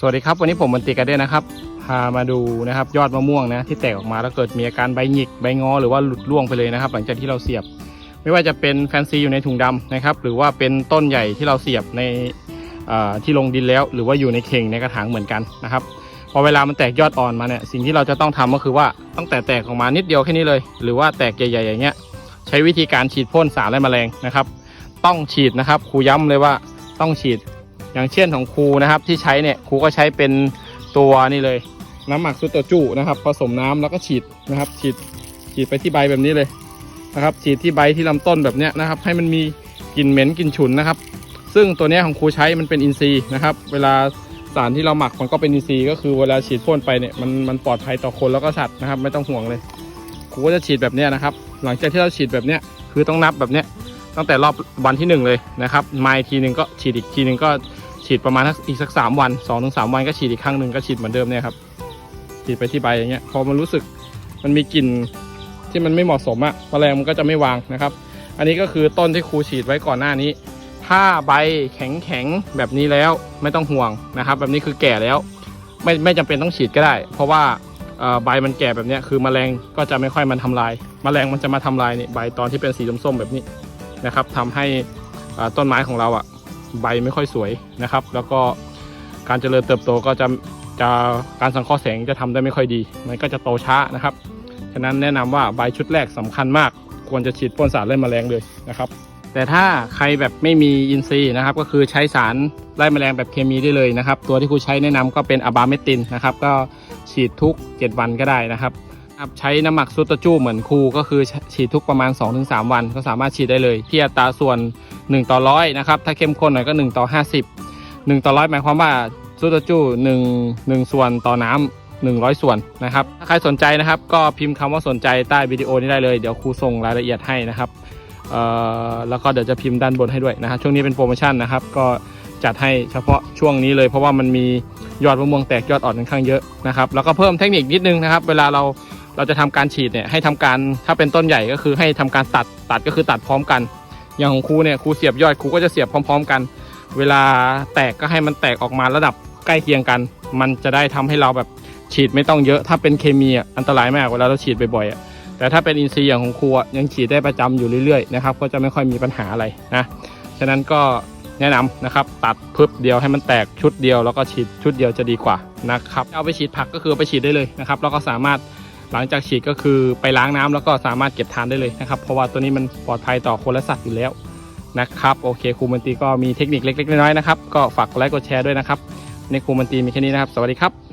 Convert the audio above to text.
สวัสดีครับ วันนี้ผมมันติกาเด้นะครับ พามาดูนะครับ ยอดมะม่วงนะ ที่แตกออกมาแล้วเกิดมีอาการใบหงิกใบงอหรือว่าหลุดร่วงไปเลยนะครับ หลังจากที่เราเสียบ ไม่ว่าจะเป็นแฟนซีอยู่ในถุงดำนะครับ หรือว่าเป็นต้นใหญ่ที่เราเสียบในที่ลงดินแล้ว หรือว่าอยู่ในเข่งในกระถางเหมือนกันนะครับพอเวลามันแตกยอดอ่อนมาเนี่ยสิ่งที่เราจะต้องทำก็คือว่าตั้งแต่แตกออกมานิดเดียวแค่นี้เลย หรือว่าแตกใหญ่ๆอย่างเงี้ยใช้วิธีการฉีดพ่นสารไล่แมลงนะครับ ต้องฉีดนะครับครูย้ำเลยว่าต้องฉีด อย่างเช่นของครูนะครับที่ใช้เนี่ยครูก็ใช้เป็นตัวนี่เลย น้ำหมักซุตโตจูนะครับ ผสมน้ำแล้วก็ฉีดนะครับ ฉีดฉีดไปที่ใบแบบนี้เลยนะครับ ฉีดที่ใบที่ลำต้นแบบเนี้ยนะครับ ให้มันมีกลิ่นเหม็นกลิ่นฉุนนะครับ ซึ่งตัวเนี้ยของครูใช้มันเป็นอินทรีย์นะครับ เวลาสารที่เราหมักมันก็เป็นอินทรีย์ก็คือเวลาฉีดพ่นไปเนี่ยมันมันปลอดภัยต่อคนแล้วก็สัตว์นะครับ ไม่ต้องห่วงเลยครูก็จะฉีดแบบเนี้ยนะครับ หลังจากที่เราฉีดแบบเนี้ยคือต้องนับแบบเนี้ยตั้งแต่รอบวันที่หนึ่งเลยนะครับมาอีกทีหนึ่งก็ฉีดอีกทีหนึ่งก็ ฉีดประมาณอีกสักสามวันสองถึงสามวันก็ฉีดอีกครั้งหนึ่งก็ฉีดเหมือนเดิมเนี่ยครับฉีดไปที่ใบอย่างเงี้ยพอมันรู้สึกมันมีกลิ่นที่มันไม่เหมาะสมอะแมลงมันก็จะไม่วางนะครับ อันนี้ก็คือต้นที่ครูฉีดไว้ก่อนหน้านี้ ถ้าใบแข็งแข็งแบบนี้แล้วไม่ต้องห่วงนะครับ แบบนี้คือแก่แล้ว ไม่ไม่จำเป็นต้องฉีดก็ได้ เพราะว่าใบมันแก่แบบเนี้ยคือแมลงก็จะไม่ค่อยมันทำลายแมลงมันจะมาทำลายนี่ใบตอนที่เป็นสีส้มๆแบบนี้นะครับทำให้ต้นไม้ของเราอะ ใบไม่ค่อยสวยนะครับ แล้วก็การเจริญเติบโตก็จะจะการสังเคราะห์แสงจะทำได้ไม่ค่อยดี มันก็จะโตช้านะครับ ฉะนั้นแนะนำว่าใบชุดแรกสำคัญมาก ควรจะฉีดพ่นสารไล่แมลงเลยนะครับ แต่ถ้าใครแบบไม่มีอินทรีย์นะครับ ก็คือใช้สารไล่แมลงแบบเคมีได้เลยนะครับ ตัวที่ครูใช้แนะนำก็เป็นอะบาเมตินนะครับ ก็ฉีดทุก 7 วันก็ได้นะครับใช้น้ำหมักซูตจูเหมือนครูก็คือฉีดทุกประมาณ 2-3 วัน ก็สามารถฉีดได้เลย ที่อัตราส่วน 1 ต่อร้อยนะครับ ถ้าเข้มข้นหน่อยก็ 1 ต่อ 50 1 ต่อร้อยหมายความว่าซูตจู1 1 ส่วนต่อน้ำ100 ส่วนนะครับ ถ้าใครสนใจนะครับก็พิมพ์คำว่าสนใจใต้วิดีโอนี้ได้เลย เดี๋ยวครูส่งรายละเอียดให้นะครับเอ่อแล้วก็เดี๋ยวจะพิมพ์ด้านบนให้ด้วยนะครับช่วงนี้เป็นโปรโมชั่นนะครับ ก็จัดให้เฉพาะช่วงนี้เลย เพราะว่ามันมียอดมะม่วงแตกยอดอ่อนค่อนข้างเยอะนะครับแล้วก็เพิ่มเทคนิคนิดนึงนะครับ เวลาเราเราจะทำการฉีดเนี่ยให้ทำการถ้าเป็นต้นใหญ่ก็คือให้ทำการตัดตัดก็คือตัดพร้อมกัน อย่างของครูเนี่ยครูเสียบยอดครูก็จะเสียบพร้อม ๆ กัน เวลาแตกก็ให้มันแตกออกมาระดับใกล้เคียงกัน มันจะได้ทำให้เราแบบฉีดไม่ต้องเยอะ ถ้าเป็นเคมีอะอันตรายมากเวลาเราฉีดบ่อยๆอะแต่ถ้าเป็นอินทรีย์อย่างของครูยังฉีดได้ประจำอยู่เรื่อยๆนะครับก็จะไม่ค่อยมีปัญหาอะไรนะฉะนั้นก็แนะนำนะครับตัดพึบเดียวให้มันแตกชุดเดียวแล้วก็ฉีดชุดเดียวจะดีกว่านะครับเอาไปฉีดผักก็คือไปฉีดได้เลยนะครับแล้วก็สามารถ หลังจากฉีดก็คือไปล้างน้ำแล้วก็สามารถเก็บทานได้เลยนะครับ เพราะว่าตัวนี้มันปลอดภัยต่อคนและสัตว์อยู่แล้วนะครับโอเคครูมันตีก็มีเทคนิคเล็กๆน้อยๆนะครับก็ฝากกดไลค์กดแชร์ด้วยนะครับในครูมันตีมีแค่นี้นะครับ สวัสดีครับ